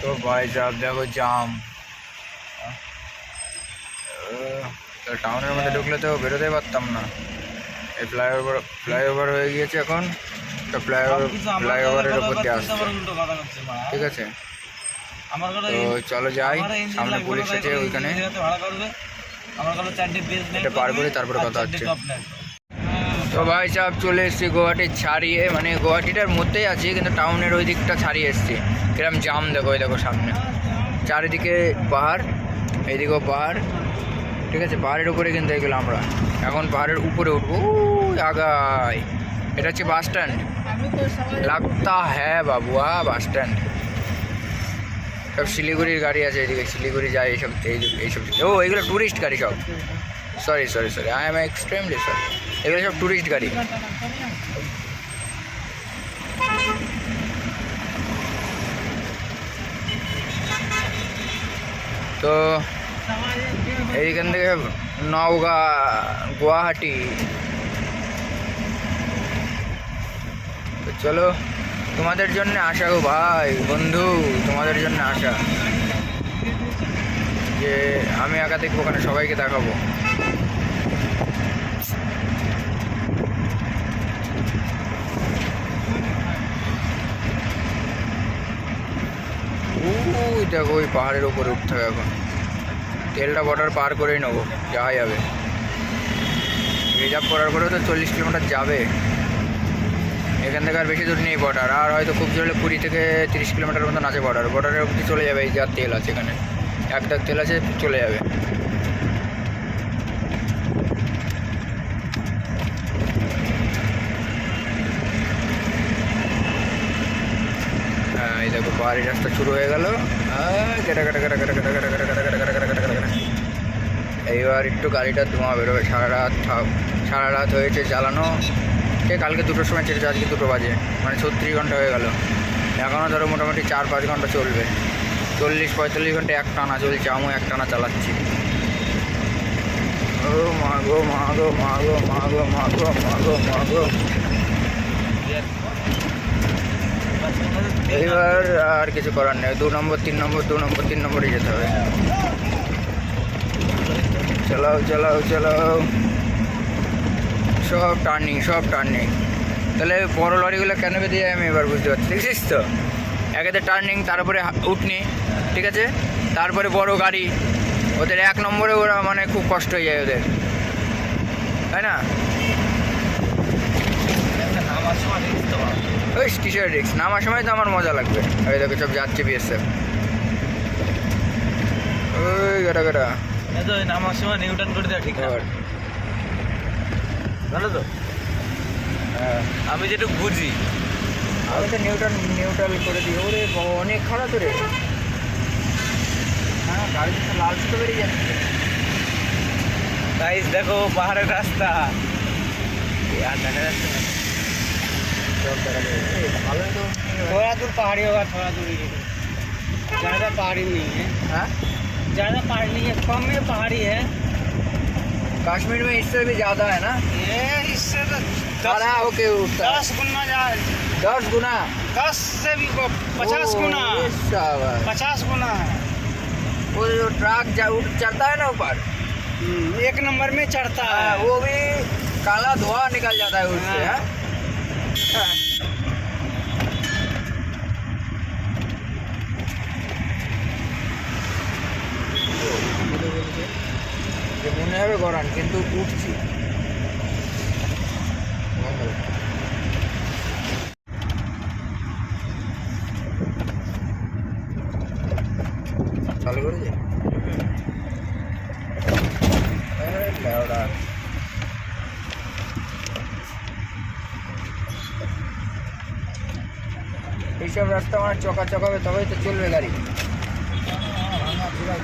তো ভাই সাহেব দেখো জাম। তো টাউনের মধ্যে ঢুকলে তো বেরোতে পারতাম না। এই ফ্লাইওভার ফ্লাইওভার হয়ে গিয়েছে এখন। তো ফ্লাইওভার ফ্লাইওভারের উপর দিয়ে আসছে। ঠিক আছে? তো চলো যাই সামনে পুলিশ আছে ওইখানে। এটা পার করে তারপরে কথা হচ্ছে। তো ভাই চলে এসেছি গুয়াহাটি ছাড়িয়ে মানে গুয়াহাটিটার মধ্যেই আছি, কিন্তু টাউনের ওই দিকটা ছাড়িয়ে এসেছি। কিরম জাম দেখো, ওই দেখো সামনে। চারিদিকে পাহাড়, এইদিকেও পাহাড়। ঠিক আছে, পাহাড়ের উপরে কিন্তু এগুলো আমরা। এখন পাহাড়ের উপরে উঠবো। আগায় এটা হচ্ছে বাস স্ট্যান্ড। লাগতা হ্যাঁ বাবু বাবুয়া বাস স্ট্যান্ড। সব শিলিগুড়ির গাড়ি আছে এদিকে। শিলিগুড়ি যায় এইসব, এই, এইসব। ও, এগুলো ট্যুরিস্ট গাড়ি সব। Sorry sorry sorry I am extremely sorry এগুলো সব ট্যুরিস্ট গাড়ি। তো এইখান থেকে নওগাঁ, গুয়াহাটি। তো চলো, তোমাদের জন্য আশা গো ভাই, বন্ধু, তোমাদের জন্য আশা। যে আমি একা দেখব ওখানে সবাইকে দেখাবো। ওই দেখো, ওই পাহাড়ের ওপরে উঠতে হবে এখন। তেলটা বর্ডার পার করেই নেব যাওয়া যাবে রিজার্ভ করার পরেও তো চল্লিশ কিলোমিটার যাবে। এখান থেকে আর বেশি দূর নেই বর্ডার আর হয়তো খুব জোরে কুড়ি থেকে তিরিশ কিলোমিটার মতন আছে বর্ডার বর্ডারের অবধি চলে যাবে, এই যা তেল আছে এখানে। এক দাগ তেল আছে, চলে যাবে। কেটা কেটা কেটা কেটা কেটা এইবার একটু গাড়িটা ধোঁয়া বেরোবে সারা রাত সারা রাত হয়েছে চালানো সে কালকে দুটোর সময় ছেড়েছে আজকে দুটো বাজে মানে ছত্রিশ ঘণ্টা হয়ে গেল এখনও ধরো মোটামুটি চার পাঁচ ঘণ্টা চলবে চল্লিশ পঁয়তাল্লিশ ঘণ্টা এক টানা চলছে আমিও এক টানা চালাচ্ছি ও মা গো মা গো মা গো মা গো মা গো মা গো মা গো এইবার আর কিছু করার নেই। দু নম্বর, তিন নম্বর, দু নম্বর, তিন নম্বরে যেতে হবে। চালাও চালাও চালাও। সব টার্নিং সব টার্নিং। তাহলে বড় লরিগুলো কেন বেঁধে যায় আমি এবার বুঝতে পারছি। দেখছিস তো? একেতে টার্নিং, তারপরে উঠনি, ঠিক আছে? তারপরে বড় গাড়ি। ওদের এক নম্বরে ওরা মানে খুব কষ্ট হয়ে যায় ওদের। তাই না আমার সময় risk তো বাবা। ওই কিসের রিক্স নামার সময় তো আমার মজা লাগবে। ওই দেখো সব যাচ্ছে বিএসএফ ওই গাটা গাটা। এই তো এই নামার সময় নিউটন করে দেওয়া ঠিক জানো তো? হ্যাঁ। আমি যেটুকু বুঝি। আমি তো নিউটন নিউট্রাল করে দিই। ওরে অনেক খারাপ রে। হ্যাঁ গাড়িতে তো লাল তো বেরিয়ে যাচ্ছে। গাইস দেখো পাহাড়ের রাস্তা। আর দেখা যাচ্ছে না। थोड़ा दूर पहाड़ी होगा थोड़ा दूर ही ज़्यादा पहाड़ी नहीं है। हाँ? ज़्यादा पहाड़ी नहीं है कम में पहाड़ी है। कश्मीर में इससे भी ज़्यादा है ना? ये इससे तो खड़ा होके दस गुना दस गुना? दस से भी पचास गुना। पचास गुना। है वो जो ट्रक चढ़ता है ना ऊपर? हम्म, एक नंबर में चढ़ता हाँ, है। वो भी काला धुआँ निकल जाता है उससे हाँ। যে মনে হবে গরান কিন্তু উঠছি চালু করেছে আরে লেওড়া। এইসব রাস্তা আমার চকা হবে তবেই তো চলবে গাড়ি। ভাঙা চূড়া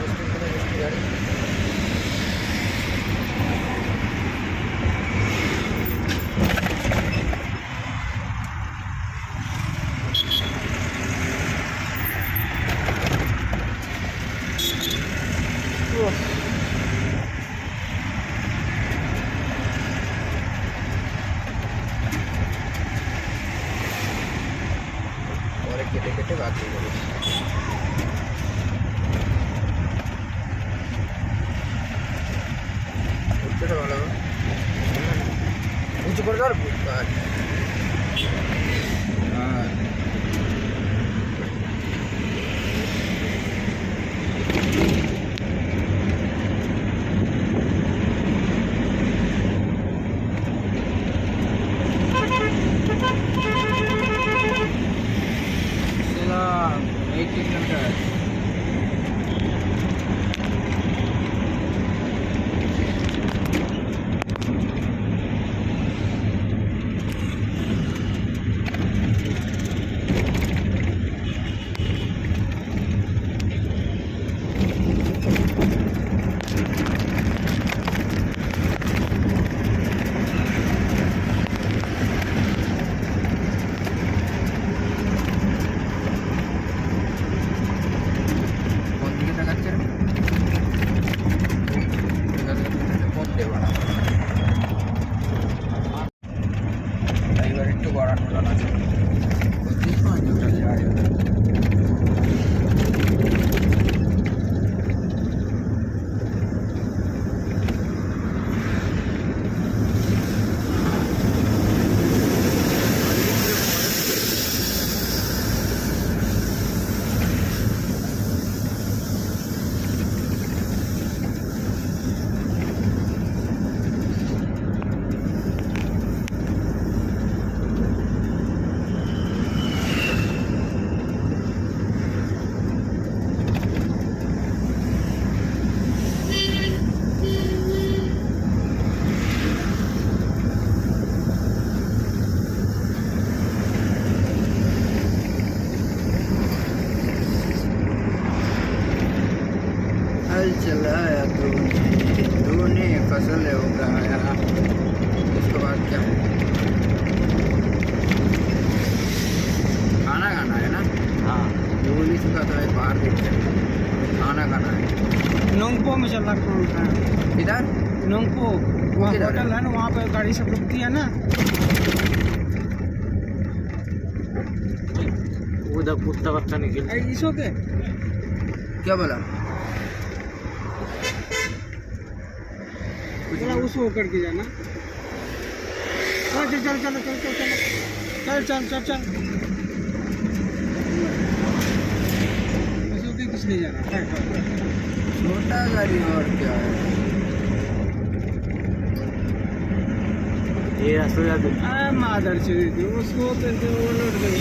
फ़सल उगाया उसके बाद क्या? खाना खाना है ना? हाँ। बोल ही चुका था एक बाहर देखते हैं। खाना खाना है। नोंगपो में चल रहा है इधर? नोंगपो। वहाँ होटल है ना वहाँ पे गाड़ी सब रुकती है ना। उधर कुत्ता बच्चा निकल। इसो के? क्या बोला? बोला उसको होकर के जाना। चल चल चल चल चल चल। चल चल चल चल। के किस ले जाना। छोटा गाड़ी और क्या है? ये रास्ते जाते मादर चोरी उसको तो वो लोड गई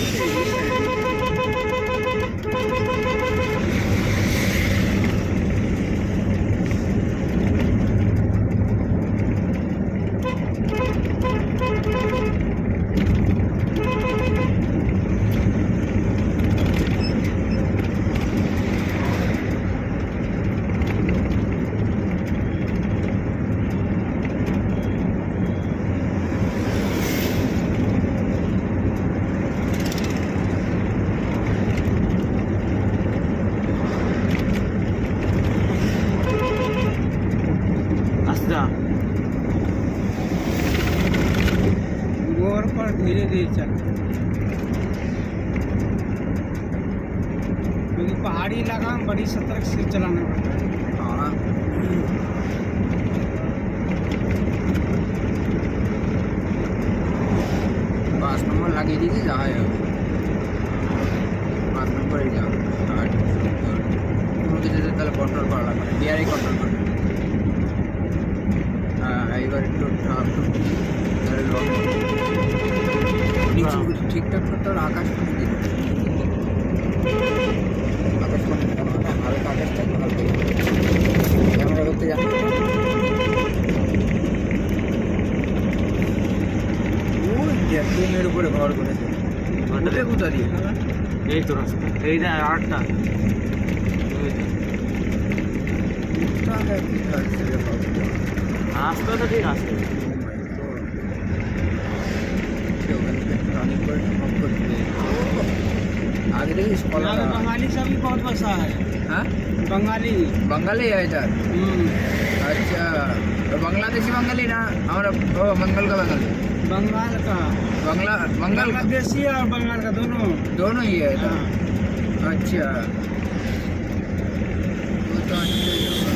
धीरे धीरे चलते क्योंकि पहाड़ी इलाका में बड़ी सतर्क से चलाना पड़ता है। हाँ। पाँच नंबर लगे नहीं जहाँ पाँच नंबर ही जाओ पेट्रोल पड़ा बिहारी कंट्रोल নিচু ঠিকঠাক করতে আকাশ আকাশ হালকা আকাশটা ক্যামেরা করতে যা ওই উপরে ঘর করেছে। উঠে কোথা দিয়ে? এই তো রাস্তা। এই না আটটা। রাস্তা তো ঠিক আছে। अच्छे बंगाली सब भी बहुत बसा है। हाँ? बंगाली। बंगाली है इधर? हम्म। अच्छा तो बांग्लादेशी बंगाली ना हमारा ओ का बंगाली। बंगाल का। बंगला बंगाल बांग्लादेशी और बंगाल का दोनों। दोनों ही है हाँ। अच्छा। तो अच्छा